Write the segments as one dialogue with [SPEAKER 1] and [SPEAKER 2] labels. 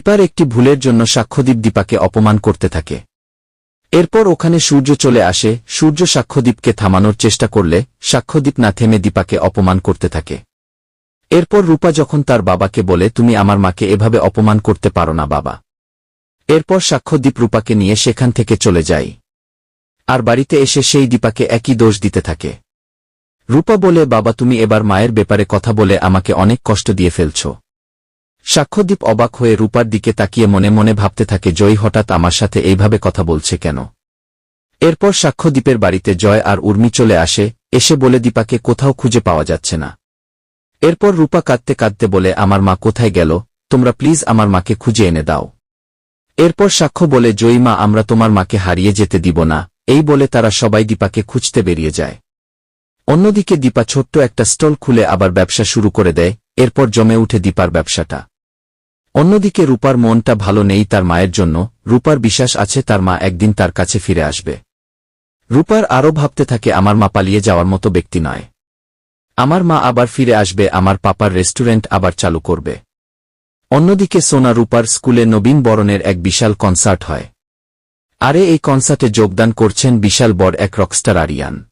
[SPEAKER 1] দীপার একটি ভুলের জন্য সাক্ষ্যদীপ দীপাকে অপমান করতে থাকে। এরপর ওখানে সূর্য চলে আসে, সূর্য সাক্ষ্যদীপকে থামানোর চেষ্টা করলে সাক্ষ্যদীপ না থেমে দীপাকে অপমান করতে থাকে। এরপর রূপা যখন তার বাবাকে বলে, তুমি আমার মাকে এভাবে অপমান করতে পারো না, বাবা। এরপর সাক্ষ্যদীপ রূপাকে নিয়ে সেখান থেকে চলে যায়। আর বাড়িতে এসে সেই দীপাকে একই দোষ দিতে থাকে। রূপা বলে, বাবা, তুমি এবার মায়ের ব্যাপারে কথা বলে আমাকে অনেক কষ্ট দিয়ে ফেলছ। সাক্ষ্যদীপ অবাক হয়ে রূপার দিকে তাকিয়ে মনে মনে ভাবতে থাকে, জয় হঠাৎ আমার সাথে এইভাবে কথা বলছে কেন? এরপর সাক্ষ্যদীপের বাড়িতে জয় আর উর্মি চলে আসে, এসে বলে, দীপাকে কোথাও খুঁজে পাওয়া যাচ্ছে না। এরপর রূপা কাঁদতে কাঁদতে বলে, আমার মা কোথায় গেল? তোমরা প্লিজ আমার মাকে খুঁজে এনে দাও। এরপর সাক্ষ্য বলে, জয়ী মা, আমরা তোমার মাকে হারিয়ে যেতে দিব না। এই বলে তারা সবাই দীপাকে খুঁজতে বেরিয়ে যায়। অন্যদিকে দীপা ছোট্ট একটা স্টল খুলে আবার ব্যবসা শুরু করে দেয়, এরপর জমে উঠে দীপার ব্যবসাটা। অন্যদিকে রূপার মনটা ভালো নেই তার মায়ের জন্য, রূপার বিশ্বাস আছে তার মা একদিন তার কাছে ফিরে আসবে। রূপার আরও ভাবতে থাকে, আমার মা পালিয়ে যাওয়ার মতো ব্যক্তি নয়। আমার মা আবার ফিরে আসবে, আমার পাপার রেস্টুরেন্ট আবার চালু করবে। অন্যদিকে সোনা রূপার স্কুলে নবীন বরণের এক বিশাল কনসার্ট হয়। আরে এই কনসার্টে যোগদান করছেন বিশাল বড় এক রকস্টার আরিয়ান।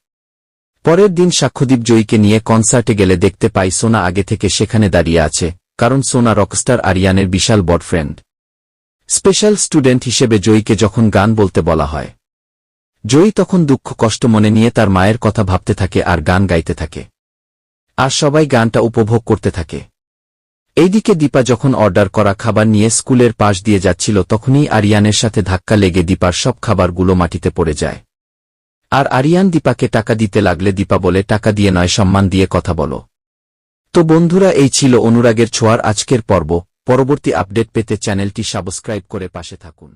[SPEAKER 1] পরের দিন সাক্ষ্যদীপ জয়ীকে নিয়ে কনসার্টে গেলে দেখতে পাই সোনা আগে থেকে সেখানে দাঁড়িয়ে আছে কারণ সোনা রকস্টার আরিয়ানের বিশাল বড় ফ্রেন্ড স্পেশাল স্টুডেন্ট হিসেবে জয়ীকে যখন গান বলতে বলা হয়। জয়ী তখন দুঃখ কষ্ট মনে নিয়ে তার মায়ের কথা ভাবতে থাকে আর গান গাইতে থাকে। আর সবাই গানটা উপভোগ করতে থাকে। এইদিকে দীপা যখন অর্ডার করা খাবার নিয়ে স্কুলের পাশ দিয়ে যাচ্ছিল তখনই আরিয়ানের সাথে ধাক্কা লেগে দীপার সব খাবারগুলো মাটিতে পড়ে যায়। আর আরিয়ান দীপাকে টাকা দিতে লাগলে দীপা বলে, টাকা দিয়ে নয়, সম্মান দিয়ে কথা বলো। তো বন্ধুরা, এই ছিল অনুরাগের ছোঁয়ার আজকের পর্ব। পরবর্তী আপডেট পেতে চ্যানেলটি সাবস্ক্রাইব করে পাশে থাকুন।